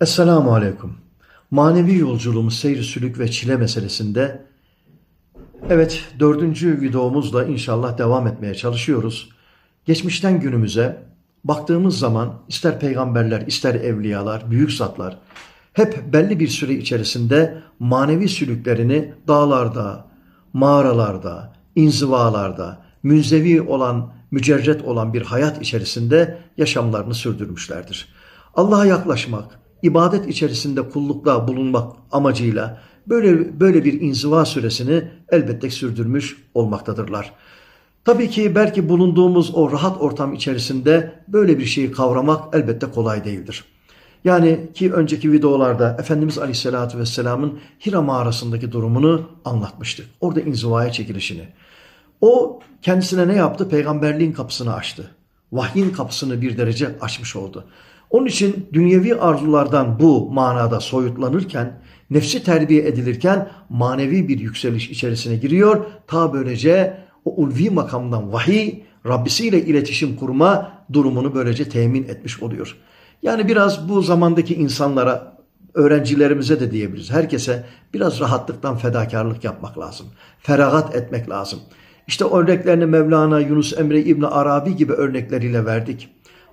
Esselamu Aleyküm. Manevi yolculuğumuz seyri sülük ve çile meselesinde evet dördüncü videomuzla inşallah devam etmeye çalışıyoruz. Geçmişten günümüze baktığımız zaman ister peygamberler ister evliyalar, büyük zatlar hep belli bir süre içerisinde manevi sülüklerini dağlarda, mağaralarda, inzivalarda, münzevi olan, mücerret olan bir hayat içerisinde yaşamlarını sürdürmüşlerdir. Allah'a yaklaşmak, ibadet içerisinde kullukla bulunmak amacıyla böyle böyle bir inziva süresini elbette sürdürmüş olmaktadırlar. Tabii ki belki bulunduğumuz o rahat ortam içerisinde böyle bir şeyi kavramak elbette kolay değildir. Yani ki önceki videolarda Efendimiz Aleyhisselatü Vesselam'ın Hira mağarasındaki durumunu anlatmıştık. Orada inzivaya çekilişini. O kendisine ne yaptı? Peygamberliğin kapısını açtı. Vahyin kapısını bir derece açmış oldu. Onun için dünyevi arzulardan bu manada soyutlanırken, nefsi terbiye edilirken manevi bir yükseliş içerisine giriyor. Ta böylece o ulvi makamdan vahiy, Rabbisiyle iletişim kurma durumunu böylece temin etmiş oluyor. Yani biraz bu zamandaki insanlara, öğrencilerimize de diyebiliriz. Herkese biraz rahatlıktan fedakarlık yapmak lazım. Feragat etmek lazım. İşte örneklerini Mevlana Yunus Emre İbni Arabi gibi örnekleriyle verdik.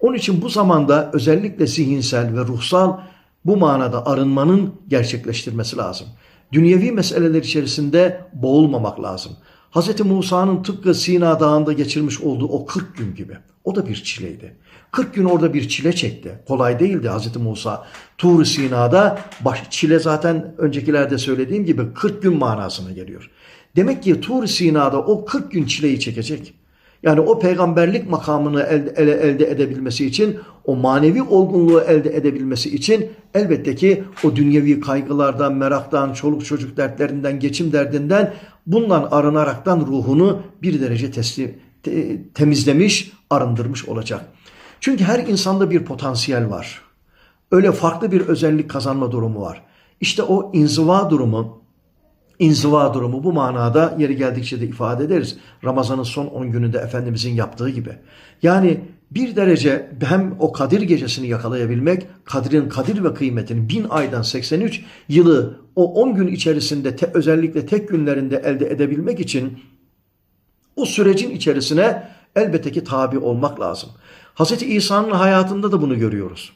Onun için bu zamanda özellikle zihinsel ve ruhsal bu manada arınmanın gerçekleştirmesi lazım. Dünyevi meseleler içerisinde boğulmamak lazım. Hz. Musa'nın tıpkı Sina Dağı'nda geçirmiş olduğu o 40 gün gibi. O da bir çileydi. 40 gün orada bir çile çekti. Kolay değildi Hz. Musa. Tur Sina'da baş, çile zaten öncekilerde söylediğim gibi 40 gün manasına geliyor. Demek ki Tur Sina'da o 40 gün çileyi çekecek. Yani o peygamberlik makamını elde, ele, elde edebilmesi için, o manevi olgunluğu elde edebilmesi için elbette ki o dünyevi kaygılardan, meraktan, çoluk çocuk dertlerinden, geçim derdinden bundan arınaraktan ruhunu bir derece teslim, te, temizlemiş, arındırmış olacak. Çünkü her insanda bir potansiyel var. Öyle farklı bir özellik kazanma durumu var. İşte o inziva durumu, inziva durumu bu manada yeri geldikçe de ifade ederiz. Ramazan'ın son 10 gününde Efendimizin yaptığı gibi. Yani bir derece hem o Kadir gecesini yakalayabilmek, Kadir'in Kadir ve kıymetini bin aydan 83 yılı o 10 gün içerisinde te, özellikle tek günlerinde elde edebilmek için o sürecin içerisine elbette ki tabi olmak lazım. Hz. İsa'nın hayatında da bunu görüyoruz.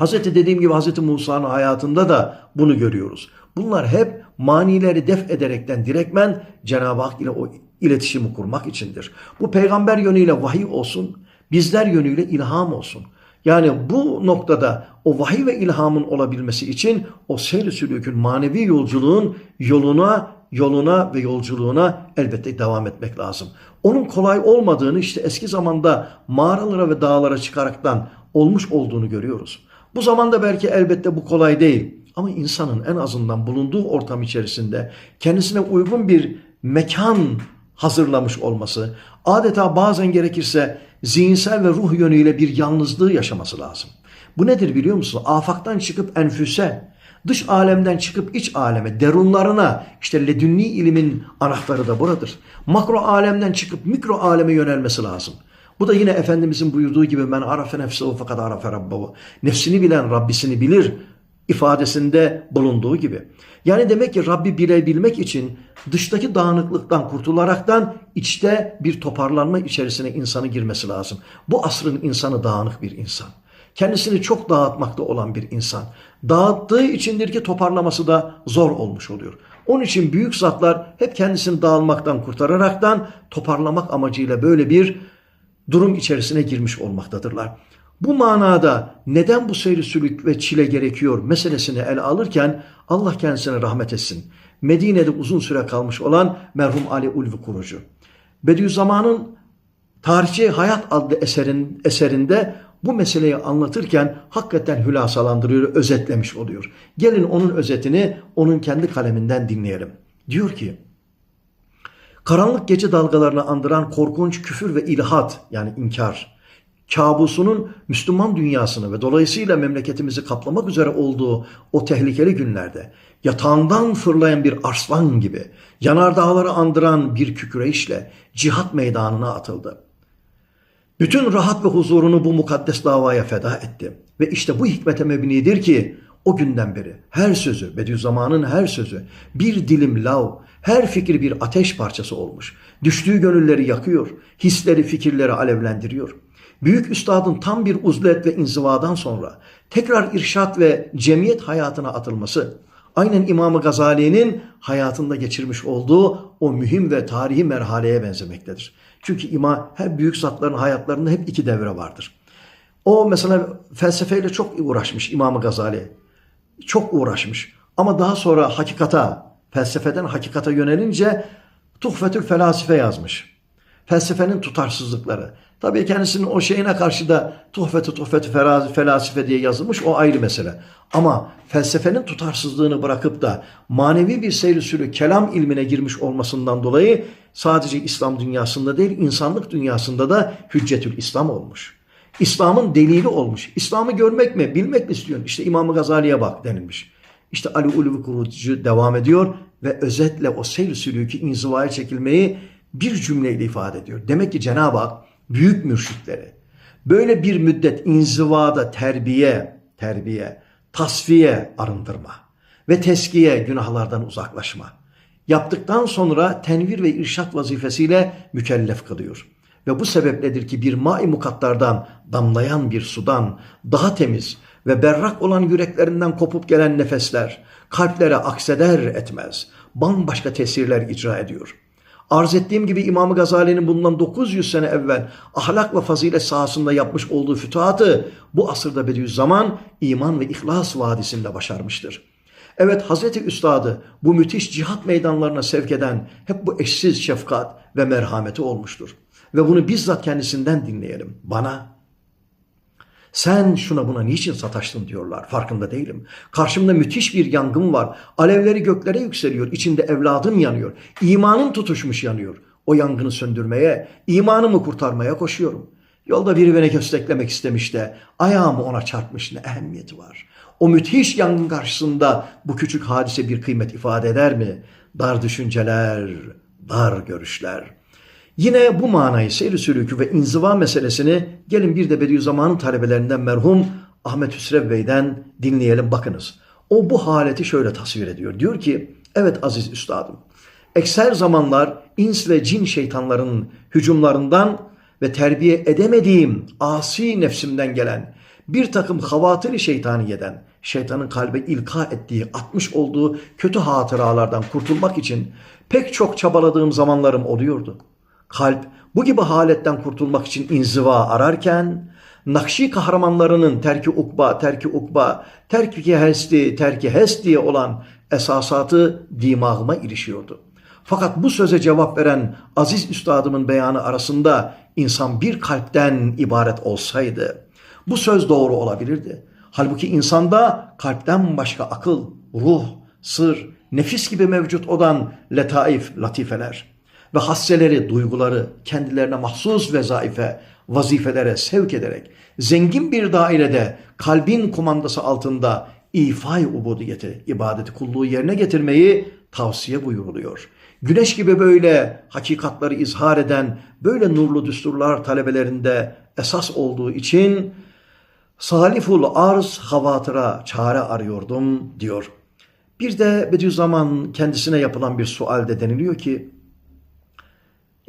Hz. dediğim gibi Hz. Musa'nın hayatında da bunu görüyoruz. Bunlar hep manileri def ederekten direkmen Cenab-ı Hak ile o iletişimi kurmak içindir. Bu peygamber yönüyle vahiy olsun, bizler yönüyle ilham olsun. Yani bu noktada o vahiy ve ilhamın olabilmesi için o seyr-i sülükün manevi yolculuğun yoluna yoluna ve yolculuğuna elbette devam etmek lazım. Onun kolay olmadığını işte eski zamanda mağaralara ve dağlara çıkaraktan olmuş olduğunu görüyoruz. Bu zamanda belki elbette bu kolay değil. Ama insanın en azından bulunduğu ortam içerisinde kendisine uygun bir mekan hazırlamış olması, adeta bazen gerekirse zihinsel ve ruh yönüyle bir yalnızlığı yaşaması lazım. Bu nedir biliyor musun? Afaktan çıkıp enfüse, dış alemden çıkıp iç aleme, derunlarına, işte ledünni ilimin anahtarı da buradır. Makro alemden çıkıp mikro aleme yönelmesi lazım. Bu da yine Efendimizin buyurduğu gibi men arafe nefsehu fakat arafe rabbahu. Nefsini bilen Rabbisini bilir ifadesinde bulunduğu gibi. Yani demek ki Rabbi bilebilmek için dıştaki dağınıklıktan kurtularaktan içte bir toparlanma içerisine insanı girmesi lazım. Bu asrın insanı dağınık bir insan. Kendisini çok dağıtmakta olan bir insan. Dağıttığı içindir ki toparlaması da zor olmuş oluyor. Onun için büyük zatlar hep kendisini dağılmaktan kurtararaktan toparlamak amacıyla böyle bir durum içerisine girmiş olmaktadırlar. Bu manada neden bu seyri sülük ve çile gerekiyor meselesini ele alırken Allah kendisine rahmet etsin. Medine'de uzun süre kalmış olan merhum Ali Ulvi Kurucu. Bediüzzaman'ın Tarihçi Hayat adlı eserin, eserinde bu meseleyi anlatırken hakikaten hülasalandırıyor, özetlemiş oluyor. Gelin onun özetini onun kendi kaleminden dinleyelim. Diyor ki, karanlık gece dalgalarını andıran korkunç küfür ve ilhat yani inkar, kabusunun Müslüman dünyasını ve dolayısıyla memleketimizi kaplamak üzere olduğu o tehlikeli günlerde yatağından fırlayan bir arslan gibi yanardağları andıran bir kükreyişle cihat meydanına atıldı. Bütün rahat ve huzurunu bu mukaddes davaya feda etti. Ve işte bu hikmete mebnidir ki o günden beri her sözü, Bediüzzaman'ın her sözü bir dilim lav, her fikir bir ateş parçası olmuş. Düştüğü gönülleri yakıyor, hisleri, fikirleri alevlendiriyor. Büyük üstadın tam bir uzlet ve inzivadan sonra tekrar irşat ve cemiyet hayatına atılması, aynen İmam-ı Gazali'nin hayatında geçirmiş olduğu o mühim ve tarihi merhaleye benzemektedir. Çünkü imam her büyük zatların hayatlarında hep iki devre vardır. O mesela felsefeyle çok uğraşmış İmam-ı Gazali. Çok uğraşmış. Ama daha sonra hakikata, felsefeden hakikata yönelince Tuhfetül Felasife yazmış. Felsefenin tutarsızlıkları. Tabii kendisinin o şeyine karşı da tuhfetü tuhfetü felasife diye yazılmış o ayrı mesele. Ama felsefenin tutarsızlığını bırakıp da manevi bir seyri sürü kelam ilmine girmiş olmasından dolayı sadece İslam dünyasında değil insanlık dünyasında da hüccetül İslam olmuş. İslam'ın delili olmuş. İslam'ı görmek mi, bilmek mi istiyorsun? İşte İmam-ı Gazali'ye bak denilmiş. İşte Ali Ulvi Kurucu devam ediyor ve özetle o seyir sülükü inzivaya çekilmeyi bir cümleyle ifade ediyor. Demek ki Cenab-ı Hak büyük mürşitleri böyle bir müddet inzivada terbiye, terbiye, tasfiye arındırma ve teskiye günahlardan uzaklaşma yaptıktan sonra tenvir ve irşat vazifesiyle mükellef kılıyor. Ve bu sebepledir ki bir mai mukatlardan damlayan bir sudan daha temiz ve berrak olan yüreklerinden kopup gelen nefesler kalplere akseder etmez bambaşka tesirler icra ediyor.'' Arz ettiğim gibi İmam Gazali'nin bundan 900 sene evvel ahlak ve fazilet sahasında yapmış olduğu fütuhatı bu asırda Bediüzzaman iman ve ihlas vadisinde başarmıştır. Evet Hazreti Üstad'ı bu müthiş cihat meydanlarına sevk eden hep bu eşsiz şefkat ve merhameti olmuştur. Ve bunu bizzat kendisinden dinleyelim. Bana sen şuna buna niçin sataştın diyorlar. Farkında değilim. Karşımda müthiş bir yangın var. Alevleri göklere yükseliyor. İçinde evladım yanıyor. İmanım tutuşmuş yanıyor. O yangını söndürmeye, imanımı kurtarmaya koşuyorum. Yolda biri beni kösteklemek istemiş de ayağımı ona çarpmış ne ehemmiyeti var. O müthiş yangın karşısında bu küçük hadise bir kıymet ifade eder mi? Dar düşünceler, dar görüşler. Yine bu manayı seyri sülükü ve inziva meselesini gelin bir de Bediüzzaman'ın talebelerinden merhum Ahmet Hüsrev Bey'den dinleyelim bakınız. O bu haleti şöyle tasvir ediyor. Diyor ki evet aziz üstadım ekser zamanlar ins ve cin şeytanlarının hücumlarından ve terbiye edemediğim asi nefsimden gelen bir takım havatiri şeytaniyeden şeytanın kalbe ilka ettiği, atmış olduğu kötü hatıralardan kurtulmak için pek çok çabaladığım zamanlarım oluyordu. Kalp bu gibi haletten kurtulmak için inziva ararken Nakşi kahramanlarının terki ukba, terki ukba, terki hesti, terki hes diye olan esasatı dimağıma ilişiyordu. Fakat bu söze cevap veren aziz üstadımın beyanı arasında insan bir kalpten ibaret olsaydı bu söz doğru olabilirdi. Halbuki insanda kalpten başka akıl, ruh, sır, nefis gibi mevcut olan letaif, latifeler, ve hasseleri, duyguları kendilerine mahsus vezaife, vazifelere sevk ederek zengin bir dairede kalbin kumandası altında ifai ubudiyeti, ibadeti, kulluğu yerine getirmeyi tavsiye buyuruluyor. Güneş gibi böyle hakikatları izhar eden böyle nurlu düsturlar talebelerinde esas olduğu için saliful arz havatıra çare arıyordum diyor. Bir de Bediüzzaman kendisine yapılan bir sualde deniliyor ki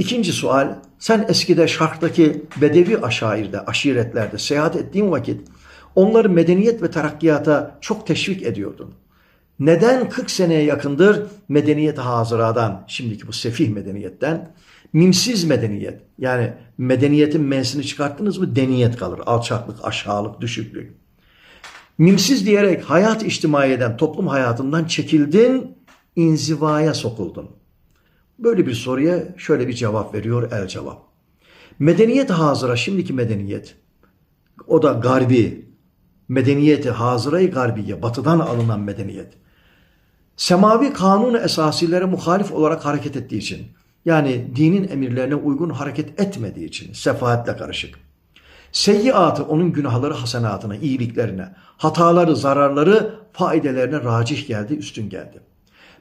İkinci sual, sen eskide şarktaki bedevi aşairde, aşiretlerde seyahat ettiğin vakit onları medeniyet ve terakkiyata çok teşvik ediyordun. Neden 40 seneye yakındır medeniyet hazıradan, şimdiki bu sefih medeniyetten, mimsiz medeniyet, yani medeniyetin mensini çıkarttınız mı deniyet kalır. Alçaklık, aşağılık, düşüklük. Mimsiz diyerek hayat içtimaiyeden, toplum hayatından çekildin, inzivaya sokuldun. Böyle bir soruya şöyle bir cevap veriyor el cevap. Medeniyet hazıra şimdiki medeniyet o da garbi medeniyeti hazırayı garbiye batıdan alınan medeniyet. Semavi kanun esasilere muhalif olarak hareket ettiği için yani dinin emirlerine uygun hareket etmediği için sefahatle karışık. Seyyiatı onun günahları hasenatına, iyiliklerine, hataları, zararları faidelerine racih geldi, üstün geldi.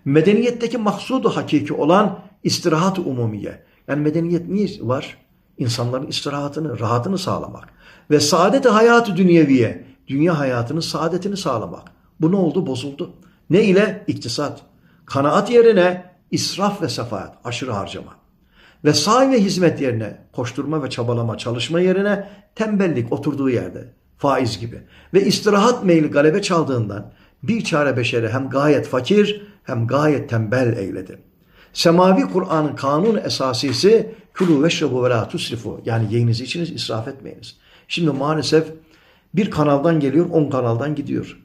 Medeniyetteki maksudu hakiki olan istirahat umumiye. Yani medeniyet niye var? insanların istirahatını, rahatını sağlamak ve saadeti hayatı dünyeviye, dünya hayatının saadetini sağlamak. Bu ne oldu? Bozuldu. Ne ile? İktisat. Kanaat yerine israf ve sefaat, aşırı harcama. Ve sahi ve hizmet yerine koşturma ve çabalama, çalışma yerine tembellik oturduğu yerde, faiz gibi. Ve istirahat meyli galebe çaldığından bir çare beşeri hem gayet fakir hem gayet tembel eyledi. Semavi Kur'an'ın kanun esasisi külü veşrebu ve la tusrifu. Yani yiyinizi içiniz israf etmeyiniz. Şimdi maalesef bir kanaldan geliyor on kanaldan gidiyor.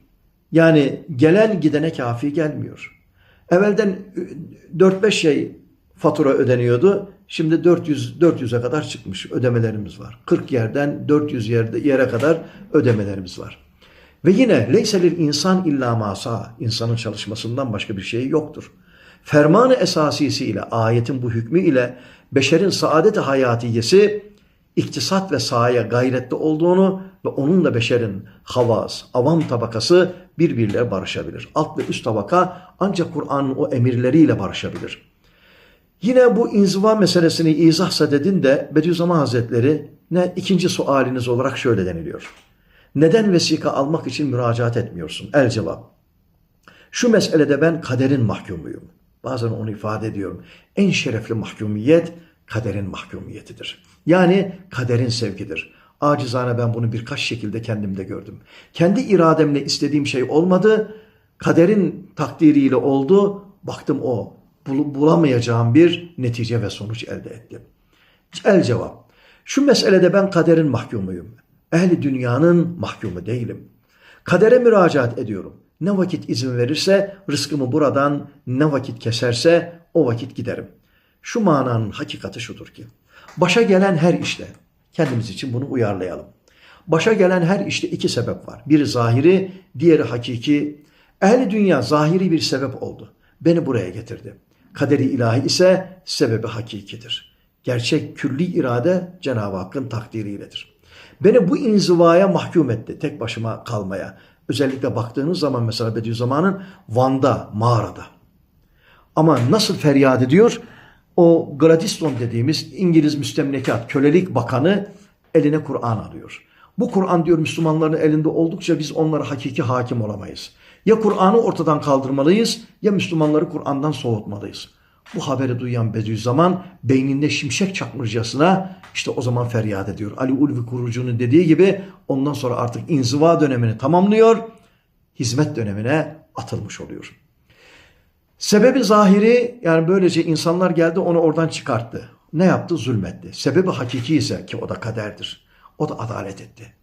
Yani gelen gidene kafi gelmiyor. Evvelden 4-5 şey fatura ödeniyordu. Şimdi 400 400'e kadar çıkmış ödemelerimiz var. 40 yerden 400 yerde yere kadar ödemelerimiz var. Ve yine leyselil insan illa masa. insanın çalışmasından başka bir şey yoktur. Fermanı esasisi ile ayetin bu hükmü ile beşerin saadeti hayatiyesi iktisat ve sahaya gayretli olduğunu ve onunla beşerin havas, avam tabakası birbirleriyle barışabilir. Alt ve üst tabaka ancak Kur'an'ın o emirleriyle barışabilir. Yine bu inziva meselesini izah sadedin de Bediüzzaman Hazretleri ne ikinci sualiniz olarak şöyle deniliyor. Neden vesika almak için müracaat etmiyorsun? El cevap. Şu meselede ben kaderin mahkumuyum. Bazen onu ifade ediyorum. En şerefli mahkumiyet kaderin mahkumiyetidir. Yani kaderin sevgidir. Acizane ben bunu birkaç şekilde kendimde gördüm. Kendi irademle istediğim şey olmadı. Kaderin takdiriyle oldu. Baktım o. Bulamayacağım bir netice ve sonuç elde ettim. El cevap. Şu meselede ben kaderin mahkumuyum. Ehli dünyanın mahkumu değilim. Kadere müracaat ediyorum. Ne vakit izin verirse rızkımı buradan ne vakit keserse o vakit giderim. Şu mananın hakikati şudur ki başa gelen her işte kendimiz için bunu uyarlayalım. Başa gelen her işte iki sebep var. Biri zahiri, diğeri hakiki. Ehli dünya zahiri bir sebep oldu. Beni buraya getirdi. Kaderi ilahi ise sebebi hakikidir. Gerçek külli irade Cenab-ı Hakk'ın takdiriyledir. Beni bu inzivaya mahkum etti tek başıma kalmaya. Özellikle baktığınız zaman mesela Bediüzzaman'ın Van'da, mağarada. Ama nasıl feryat ediyor? O Gladstone dediğimiz İngiliz müstemlekat, kölelik bakanı eline Kur'an alıyor. Bu Kur'an diyor Müslümanların elinde oldukça biz onlara hakiki hakim olamayız. Ya Kur'an'ı ortadan kaldırmalıyız ya Müslümanları Kur'an'dan soğutmalıyız. Bu haberi duyan Bediüzzaman beyninde şimşek çakmırcasına işte o zaman feryat ediyor. Ali Ulvi kurucunun dediği gibi ondan sonra artık inziva dönemini tamamlıyor. Hizmet dönemine atılmış oluyor. Sebebi zahiri yani böylece insanlar geldi onu oradan çıkarttı. Ne yaptı? Zulmetti. Sebebi hakiki ise ki o da kaderdir. O da adalet etti.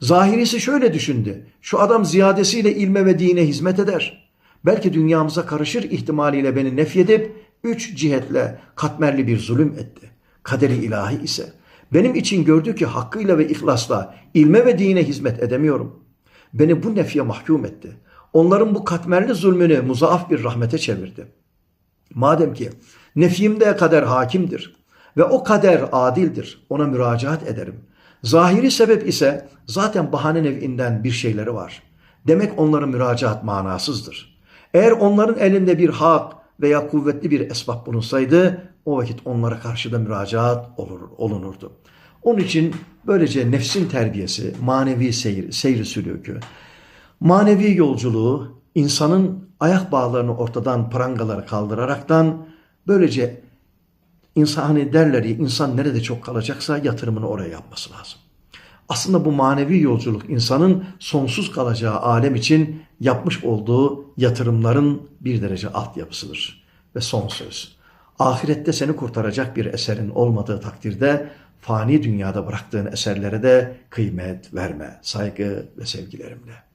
Zahirisi şöyle düşündü. Şu adam ziyadesiyle ilme ve dine hizmet eder. Belki dünyamıza karışır ihtimaliyle beni nefyedip üç cihetle katmerli bir zulüm etti. Kaderi ilahi ise benim için gördü ki hakkıyla ve ihlasla ilme ve dine hizmet edemiyorum. Beni bu nefye mahkum etti. Onların bu katmerli zulmünü muzaaf bir rahmete çevirdi. Madem ki nefimde kader hakimdir ve o kader adildir, ona müracaat ederim. Zahiri sebep ise zaten bahane nevinden bir şeyleri var. Demek onlara müracaat manasızdır. Eğer onların elinde bir hak veya kuvvetli bir esbab bulunsaydı o vakit onlara karşı da müracaat olur, olunurdu. Onun için böylece nefsin terbiyesi, manevi seyir, seyri sülükü, manevi yolculuğu insanın ayak bağlarını ortadan prangaları kaldıraraktan böylece insan hani derler ya insan nerede çok kalacaksa yatırımını oraya yapması lazım. Aslında bu manevi yolculuk insanın sonsuz kalacağı alem için yapmış olduğu yatırımların bir derece altyapısıdır. Ve son söz. Ahirette seni kurtaracak bir eserin olmadığı takdirde fani dünyada bıraktığın eserlere de kıymet verme, saygı ve sevgilerimle.